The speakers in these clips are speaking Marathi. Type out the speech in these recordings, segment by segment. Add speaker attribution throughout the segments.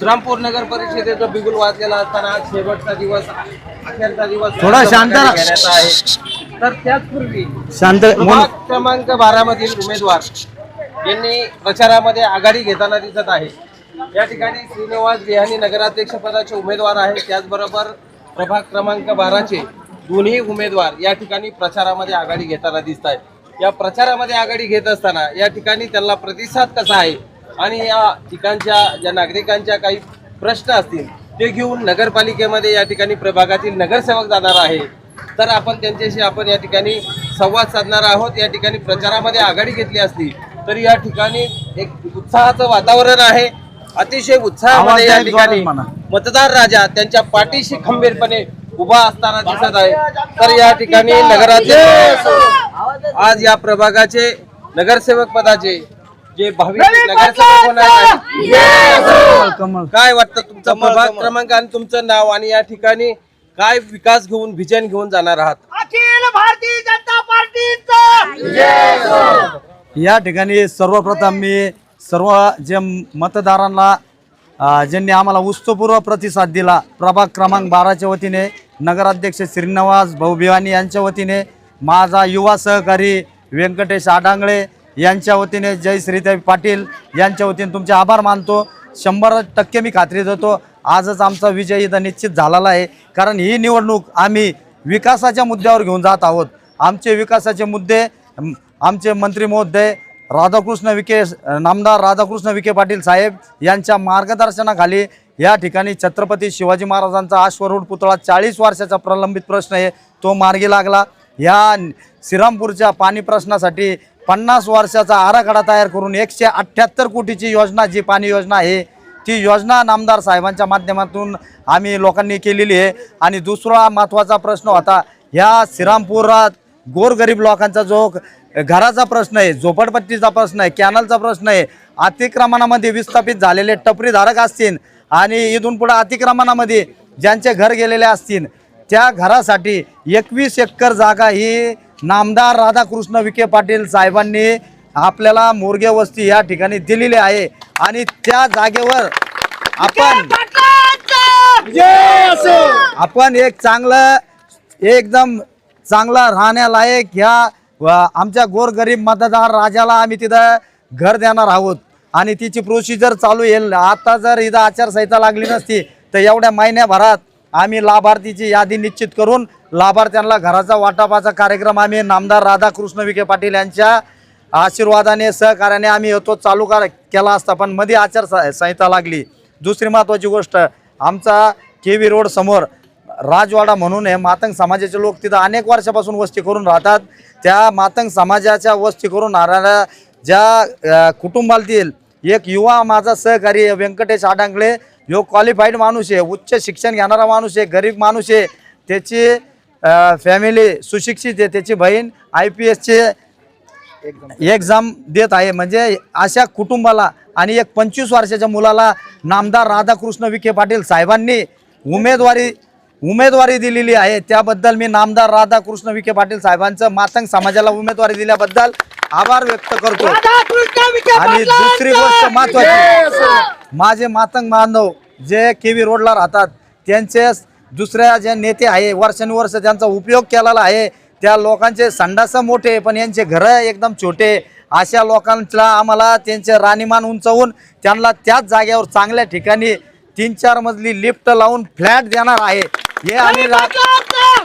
Speaker 1: श्रीरामपूर नगर परिषदेचं बिगुल वाजलेला असताना आज शेवटचा दिवस अखेरचा दिवस
Speaker 2: थोडा शांत राहा.
Speaker 1: घेण्याचा आहे. तर त्याचपूर्वी
Speaker 2: शांत
Speaker 1: प्रभाग क्रमांक बारा मधील उमेदवार यांनी प्रचारामध्ये आघाडी घेताना दिसत आहे. या ठिकाणी श्रीनिवास बिहानी नगराध्यक्ष पदाचे उमेदवार आहेत. त्याचबरोबर प्रभाग क्रमांक बाराचे दोन्ही उमेदवार या ठिकाणी प्रचारामध्ये आघाडी घेताना दिसत आहेत. या प्रचारामध्ये आघाडी घेत असताना या ठिकाणी त्यांना प्रतिसाद कसा आहे? आणि या ठिकाणच्या ज्या नागरिकांच्या काही प्रश्न असतील ते घेऊन नगरपालिकेमध्ये या ठिकाणी प्रभागातील नगरसेवक जाणार आहे. तर आपण त्यांच्याशी आपण या ठिकाणी संवाद साधणार आहोत. या ठिकाणी प्रचारामध्ये आघाडी घेतली असली तरी या ठिकाणी एक उत्साहाचं वातावरण आहे. अतिशय उत्साहामध्ये या ठिकाणी. मतदार राजा त्यांच्या पाठीशी खंबीरपणे उभा असताना दिसत आहे. तर या ठिकाणी नगराध्यक्ष आज या प्रभागाचे नगरसेवक पदाचे जे भावी नगरसेवक होणार आहेत?
Speaker 2: कमल
Speaker 1: काय वाटतं तुमचा प्रभाग क्रमांक आणि तुमचं नाव आणि या ठिकाणी काय विकास घेऊन विजन घेऊन जाणार आहात?
Speaker 3: अखिल भारतीय जनता पार्टीचा!
Speaker 2: या ठिकाणी सर्वप्रथम मी सर्व जे मतदारांना अ, ज्यांनी आम्हाला उत्सवपूर्व प्रतिसाद दिला प्रभाग क्रमांक बाराच्या वतीने नगराध्यक्ष श्रीनिवास भाऊ भिवानी यांच्या वतीने माझा युवा सहकारी व्यंकटेश आडांगळे यांच्या वतीने जय श्रीताई पाटील. यांच्या वतीने तुमचे आभार मानतो. शंभर टक्के मी खात्री देतो आजच आमचा विजय इथं निश्चित झालेला आहे. कारण ही निवडणूक आम्ही विकासाच्या मुद्द्यावर घेऊन जात आहोत. आमचे विकासाचे मुद्दे आमचे मंत्री महोदय राधाकृष्ण विखे नामदार राधाकृष्ण विखे पाटील साहेब यांच्या मार्गदर्शनाखाली या ठिकाणी छत्रपती शिवाजी महाराजांचा अश्वरूढ पुतळा चाळीस वर्षाचा प्रलंबित प्रश्न आहे तो मार्गी लागला. या श्रीरामपूरच्या पाणी प्रश्नासाठी पन्नास वर्षाचा आराखडा तयार करून एकशे अठ्ठ्याहत्तर कोटीची योजना जी पाणी योजना आहे ती योजना नामदार साहेबांच्या माध्यमातून आम्ही लोकांनी केलेली आहे. आणि दुसरा महत्त्वाचा प्रश्न होता ह्या श्रीरामपुरात गोरगरीब लोकांचा जो घराचा प्रश्न आहे झोपडपट्टीचा प्रश्न आहे कॅनलचा प्रश्न आहे अतिक्रमणामध्ये विस्थापित झालेले टपरीधारक असतील आणि इथून पुढे अतिक्रमणामध्ये ज्यांचे घर गेलेले असतील त्या घरासाठी एकवीस एकर जागा ही नामदार राधाकृष्ण विखे पाटील साहेबांनी आपल्याला मोरगे वस्ती या ठिकाणी दिलेली आहे. आणि त्या जागेवर आपण आपण एक चांगलं एकदम चांगला राहण्यालायक ह्या व आमच्या गोरगरीब मतदार राजाला आम्ही तिथं घर देणार आहोत. आणि तिची प्रोसिजर चालू येईल. आता जर इथं आचारसंहिता लागली नसती तर एवढ्या महिन्याभरात आम्ही लाभार्थीची यादी निश्चित करून लाभार्थ्यांना घराचा वाटपाचा कार्यक्रम. आम्ही नामदार राधाकृष्ण विखे पाटील यांच्या आशीर्वादाने सहकार्याने आम्ही तो चालू कर केला असता पण मध्ये आचार संहिता लागली. दुसरी महत्त्वाची गोष्ट आमचा के व्ही रोड समोर राजवाडा म्हणून आहे मातंग समाजाचे लोक तिथं अनेक वर्षापासून वस्ती करून राहतात. त्या मातंग समाजाच्या वस्ती करून राहणाऱ्या ज्या कुटुंबातील एक युवा माझा सहकारी व्यंकटेश आडांगळे. यो क्वालिफाईड माणूस आहे उच्च शिक्षण घेणारा माणूस आहे गरीब माणूस आहे. त्याची फॅमिली सुशिक्षित आहे त्याची बहीण आय पी एसचे एक्झाम देत आहे. म्हणजे अशा कुटुंबाला आणि एक पंचवीस वर्षाच्या मुलाला नामदार राधाकृष्ण विखे पाटील साहेबांनी उमेदवारी उमेदवारी दिलेली आहे. त्याबद्दल मी नामदार राधाकृष्ण विखे पाटील साहेबांचं मातंग समाजाला उमेदवारी दिल्याबद्दल आभार व्यक्त करतो. आणि दुसरी गोष्ट महत्वाची माझे मातंग बांधव जे केवी रोडला राहतात त्यांचे दुसऱ्या जे नेते आहे वर्षानुवर्ष त्यांचा उपयोग केलेला आहे. त्या लोकांचे संडास मोठे पण यांचे घरं एकदम छोटे अशा लोकांना आम्हाला त्यांचे राणीमान उंचावून त्यांना त्याच जागेवर चांगल्या ठिकाणी तीन चार मजली लिफ्ट लावून फ्लॅट देणार आहे. हे आम्ही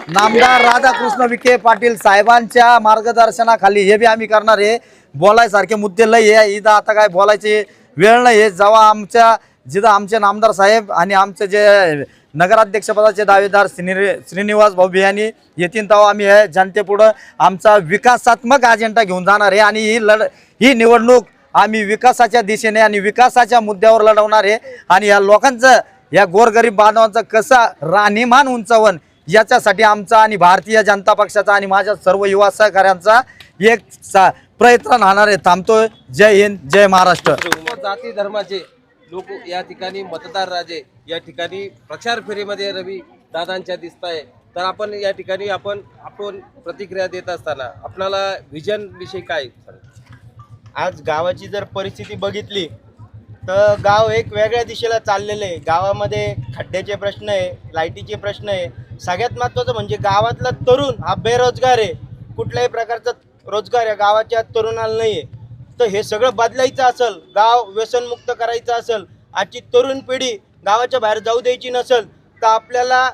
Speaker 2: नामदार राधाकृष्ण विखे पाटील साहेबांच्या मार्गदर्शनाखाली हे बी आम्ही करणार आहे. बोलायसारखे मुद्दे लय आहे. इथं आता काय बोलायची वेळ नाही आहे. जेव्हा आमच्या जिथं आमचे नामदार साहेब आणि आमचे जे नगराध्यक्षपदाचे दावेदार श्री श्रीनिवास भाऊ यांनी येतीन तव आम्ही हे जनतेपुढं आमचा विकासात्मक अजेंडा घेऊन जाणार आहे आणि ही लढ ही निवडणूक आम्ही विकासाच्या दिशेने आणि विकासाच्या मुद्द्यावर लढवणार आहे. आणि या लोकांचं या गोरगरीब बांधवांचं कसं राहणीमान उंचावण याच्यासाठी आमचा आणि भारतीय जनता पक्षाचा आणि माझ्या सर्व युवा सहकाऱ्यांचा एक सा प्रयत्न राहणार आहे. थांबतोय. जय हिंद जय महाराष्ट्र.
Speaker 1: जाती धर्माचे लोक या ठिकाणी मतदार राजे या ठिकाणी प्रचार फेरीमध्ये रवी दादांच्या दिसत आहे तर आपण या ठिकाणी आपण आपण प्रतिक्रिया देत असताना आपणाला विजन विषयी काय
Speaker 4: आज गावाची जर परिस्थिती बघितली तर गाव एक वेगळ्या दिशेला चाललेलं आहे. गावामध्ये खड्ड्याचे प्रश्न आहे लाईटीचे प्रश्न आहे. सगळ्यात महत्त्वाचं म्हणजे गावातला तरुण हा बेरोजगार आहे. कुठल्याही प्रकारचा रोजगार या गावाच्या तरुणाला नाही आहे तर हे सगळं बदलायचं असेल गाव व्यसनमुक्त करायचं असेल आजची तरुण पिढी गावाच्या बाहेर जाऊ द्यायची नसेल तर आपल्याला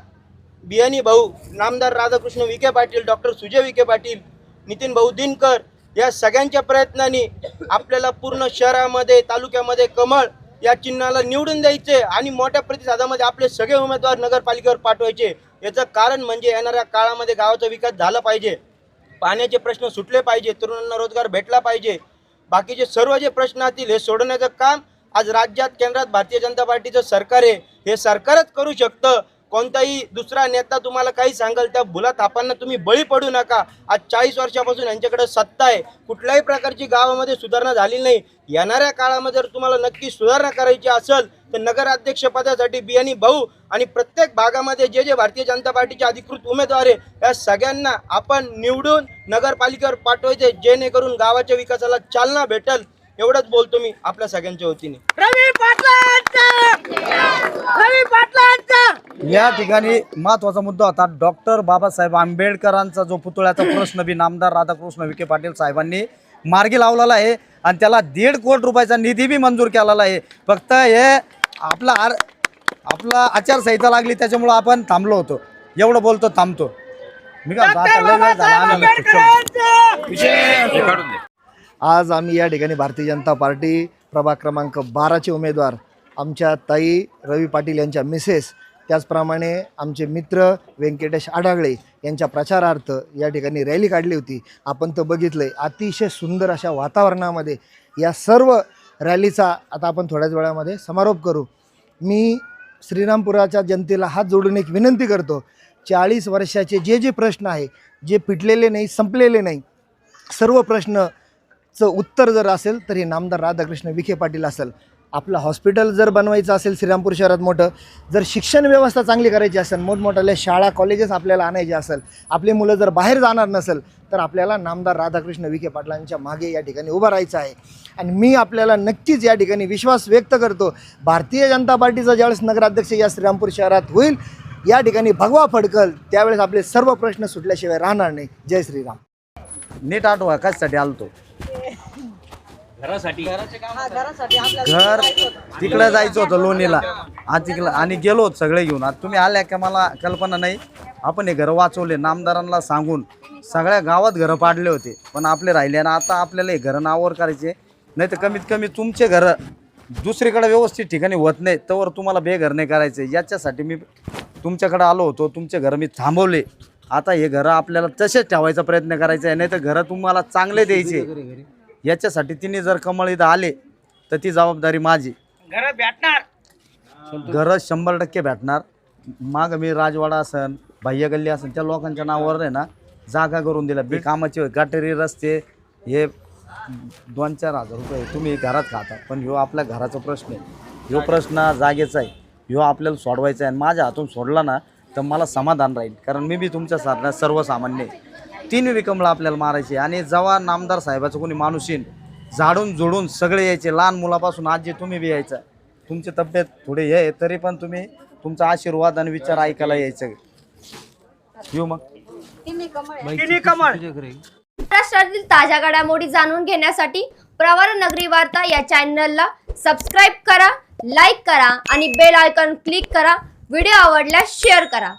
Speaker 4: बियाणी भाऊ नामदार राधाकृष्ण विखे पाटील डॉक्टर सुजय विखे पाटील नितीन भाऊ दिनकर या सगळ्यांच्या प्रयत्नांनी आपल्याला पूर्ण शहरामध्ये तालुक्यामध्ये कमळ या चिन्हाला निवडून द्यायचे आणि मोठ्या प्रतिसादामध्ये आपले सगळे उमेदवार नगरपालिकेवर पाठवायचे. याचं कारण म्हणजे येणाऱ्या काळामध्ये गावाचा विकास झाला पाहिजे. पाण्याचे प्रश्न सुटले पाहिजे तरुणांना रोजगार भेटला पाहिजे. बाकीचे सर्व जे प्रश्न असतील हे सोडवण्याचं काम आज राज्यात केंद्रात भारतीय जनता पार्टीचं सरकार आहे. हे सरकारच करू शकतं. कोणताही दुसरा नेता तुम्हाला काही सांगाल त्या भुला थापांना तुम्ही बळी पडू नका. आज चाळीस वर्षापासून यांच्याकडे सत्ता आहे. कुठल्याही प्रकारची गावामध्ये सुधारणा झाली नाही. येणाऱ्या काळामध्ये जर तुम्हाला नक्की सुधारणा करायची असेल तर नगराध्यक्षपदासाठी बियाणी भाऊ आणि प्रत्येक भागामध्ये जे जे भारतीय जनता पार्टीचे अधिकृत उमेदवार आहे या सगळ्यांना आपण निवडून नगरपालिकेवर पाठवायचे जेणेकरून गावाच्या विकासाला चालना भेटल. एवढंच बोलतो मी आपल्या सगळ्यांच्या वतीने.
Speaker 3: रवी पाटलांचा! रवी पाटलांचा!
Speaker 2: या ठिकाणी महत्त्वाचा मुद्दा होता. डॉक्टर बाबासाहेब आंबेडकरांचा जो पुतळ्याचा प्रश्न बी नामदार राधाकृष्ण विखे पाटील साहेबांनी मार्गी लावलेला आहे आणि त्याला दीड कोटी रुपयाचा निधी बी मंजूर केलेला आहे. फक्त हे आपला आर आपला आचारसंहिता लागली त्याच्यामुळं आपण थांबलो होतो. एवढं बोलतो थांबतो. मी काय
Speaker 5: आज आम्ही या ठिकाणी भारतीय जनता पार्टी प्रभाग क्रमांक बाराचे उमेदवार आमच्या ताई रवी पाटील यांच्या मिसेस त्याचप्रमाणे आमचे मित्र व्यंकटेश आढागळे यांच्या प्रचारार्थ या ठिकाणी रॅली काढली होती. आपण तर बघितलं आहे अतिशय सुंदर अशा वातावरणामध्ये या सर्व रॅलीचा आता आपण थोड्याच वेळामध्ये समारोप करू. मी श्रीरामपुराच्या जनतेला हात जोडून एक विनंती करतो चाळीस वर्षाचे जे जे प्रश्न आहे जे पिटलेले नाही संपलेले नाही सर्व प्रश्न चं उत्तर जर असेल तर हे नामदार राधाकृष्ण विखे पाटील असेल. आपलं हॉस्पिटल जर बनवायचं असेल श्रीरामपूर शहरात मोठं जर शिक्षण व्यवस्था चांगली करायची असेल मोठमोठ्याल्या शाळा कॉलेजेस आपल्याला आणायचे असेल आपली मुलं जर बाहेर जाणार नसेल तर आपल्याला नामदार राधाकृष्ण विखे पाटलांच्या मागे या ठिकाणी उभं राहायचं आहे. आणि मी आपल्याला नक्कीच या ठिकाणी विश्वास व्यक्त करतो भारतीय जनता पार्टीचा ज्यावेळेस नगराध्यक्ष या श्रीरामपूर शहरात होईल या ठिकाणी भगवा फडकल त्यावेळेस आपले सर्व प्रश्न सुटल्याशिवाय राहणार नाही. जय श्रीराम.
Speaker 2: नीट आठवा कशासाठी आलतो? घर तिकडे जायचं होतं लोणीला. आज तिकडं आणि गेलो होतो सगळे घेऊन. आता तुम्ही आल्या का मला कल्पना नाही. आपण हे घर वाचवले नामदारांना सांगून सगळ्या गावात घरं पाडले होते. पण आपले राहिले ना आता आपल्याला हे घरं नावावर करायचे. नाही तर कमीत कमी तुमचे घरं दुसरीकडे व्यवस्थित ठिकाणी होत नाही. तर तुम्हाला बेघर नाही करायचे. याच्यासाठी मी तुमच्याकडे आलो होतो. तुमचे घरं मी थांबवले. आता हे घरं आपल्याला तसेच ठेवायचा प्रयत्न करायचा आहे. नाही तर घरं तुम्हाला चांगले द्यायचे. याच्यासाठी तिने जर कमळ इथं आले तर ती जबाबदारी माझी.
Speaker 3: घर भेटणार.
Speaker 2: घरं शंभर टक्के भेटणार. माग मी राजवाडा असन बाह्य गल्ली असन त्या लोकांच्या नावावर आहे ना जागा करून दिल्या. बी कामाचे गटारी रस्ते हे दोन चार हजार रुपये तुम्ही घरात खाता. पण ह्यो आपल्या घराचा प्रश्न आहे. ह्यो प्रश्न जागेचा आहे. ह्यो आपल्याला सोडवायचा आहे आणि माझ्या हातून सोडला ना तर मला समाधान राहील. कारण मी बी तुमच्या सारख्या सर्वसामान्य आहे. तीन विकमला आपल्याला मारायचे. आणि जेव्हा नामदार साहेबाचं कोणी माणूस येईन झाडून झुडून सगळे यायचे. लहान मुलापासून आजी तुम्ही बी यायचं. तुमची तब्येत थोडी हे तरी पण तुम्ही तुमचा आशीर्वाद आणि विचार ऐकायला यायचं. येऊ मग.
Speaker 3: कमळ.
Speaker 6: महाराष्ट्रातील ताज्या घडामोडी जाणून घेण्यासाठी प्रवार नगरी वार्ता या चॅनलला सबस्क्राईब करा लाईक करा आणि बेल आयकॉन क्लिक करा. व्हिडिओ आवडल्यास शेअर करा.